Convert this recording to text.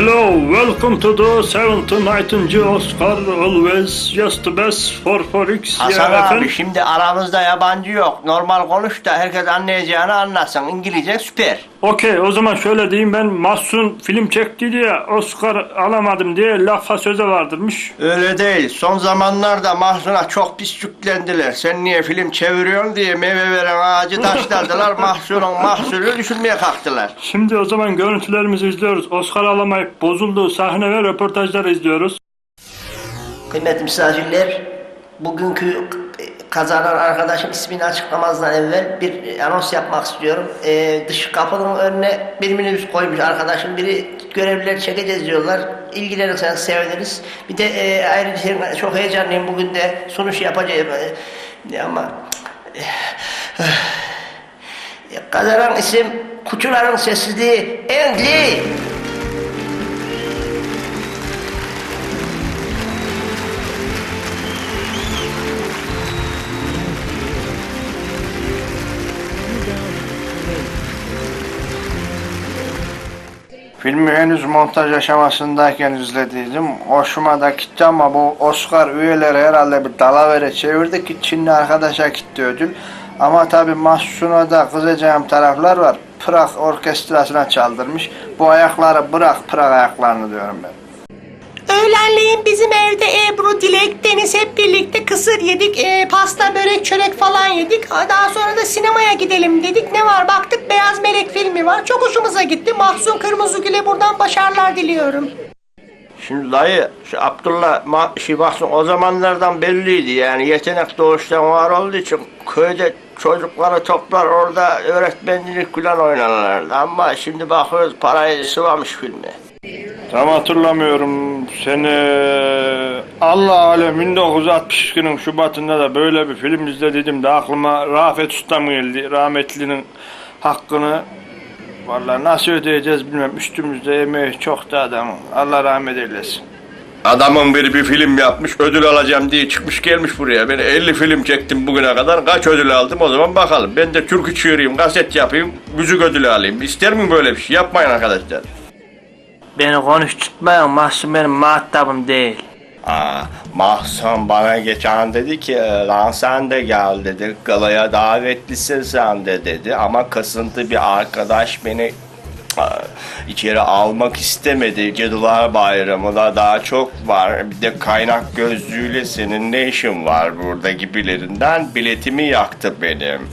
Hello, welcome to the seventh ninth Oscar. Always just the best for for X. Hasan Yeah, abi efendim. şimdi aramızda yabancı yok. Normal konuş da herkes anlayacağını anlasın. İngilizce süper. Okey, o zaman şöyle diyeyim ben Mahsun film çekti diye Oscar alamadım diye lafa söze vardırmış. Öyle değil. Son zamanlarda Mahsun'a çok pis yüklendiler. Sen niye film çeviriyorsun diye meyve veren ağacı taşladılar. Mahsun'un mahsulü düşürmeye kalktılar. Şimdi o zaman görüntülerimizi izliyoruz. Oscar alamayıp bozulduğu sahne ve röportajları izliyoruz. Kıymetli misafirler, bugünkü kazanan arkadaşın ismini açıklamazdan evvel bir anons yapmak istiyorum. Ee, dış kapının önüne bir minibüs koymuş arkadaşım. Biri görevliler çekeceğiz diyorlar. İlgilenirseniz seviniriz. Bir de e, ayrıca çok heyecanlıyım. Bugün de sunuş yapacağım. Ee, ama e, kazanan isim Kuçuların Sessizliği Engli. Filmi henüz montaj aşamasındayken izlediydim. Hoşuma da gitti ama bu Oscar üyeleri herhalde bir dalavere çevirdi ki Çinli arkadaşa gitti ödül. Ama tabi Mahsun'a da kızacağım taraflar var. Prag orkestrasına çaldırmış. Bu ayakları bırak Prag ayaklarını diyorum ben. Öğlenleyin bizim evde Ebru, Dilek, Deniz hep birlikte kısır yedik, e, pasta, börek, çörek falan yedik. Daha sonra da sinemaya gidelim dedik. Ne var baktık Beyaz Melek filmi var. Çok hoşumuza gitti. Mahsun Kırmızıgül'e buradan başarılar diliyorum. Şimdi dayı şu Abdullah ma şey Mahsun o zamanlardan belliydi yani yetenek doğuştan var olduğu için köyde çocukları toplar orada öğretmencilik falan oynarlardı ama şimdi bakıyoruz parayı sıvamış filmi. Tam hatırlamıyorum seni Allah alem 1962'nin Şubat'ında da böyle bir film izlediydim de aklıma Rafet Ustam geldi rahmetlinin hakkını Vallahi nasıl ödeyeceğiz bilmem üstümüzde emeği çok da adamın Allah rahmet eylesin. Adamın biri bir film yapmış, ödül alacağım diye çıkmış gelmiş buraya. Ben 50 film çektim bugüne kadar. Kaç ödül aldım o zaman bakalım. Ben de türkü çığırayım, kaset yapayım, müzik ödülü alayım. İster mi böyle bir şey? Yapmayın arkadaşlar. Beni konuşturtmayın Mahsun benim muhatabım değil. Aa, Mahsun bana geçen dedi ki lan sen de gel dedi. Galaya davetlisin sen de dedi. Ama kasıntı bir arkadaş beni içeri almak istemedi. Cadılar Bayramı'na daha çok var. Bir de kaynak gözlüğüyle senin ne işin var burada gibilerinden biletimi yaktı benim.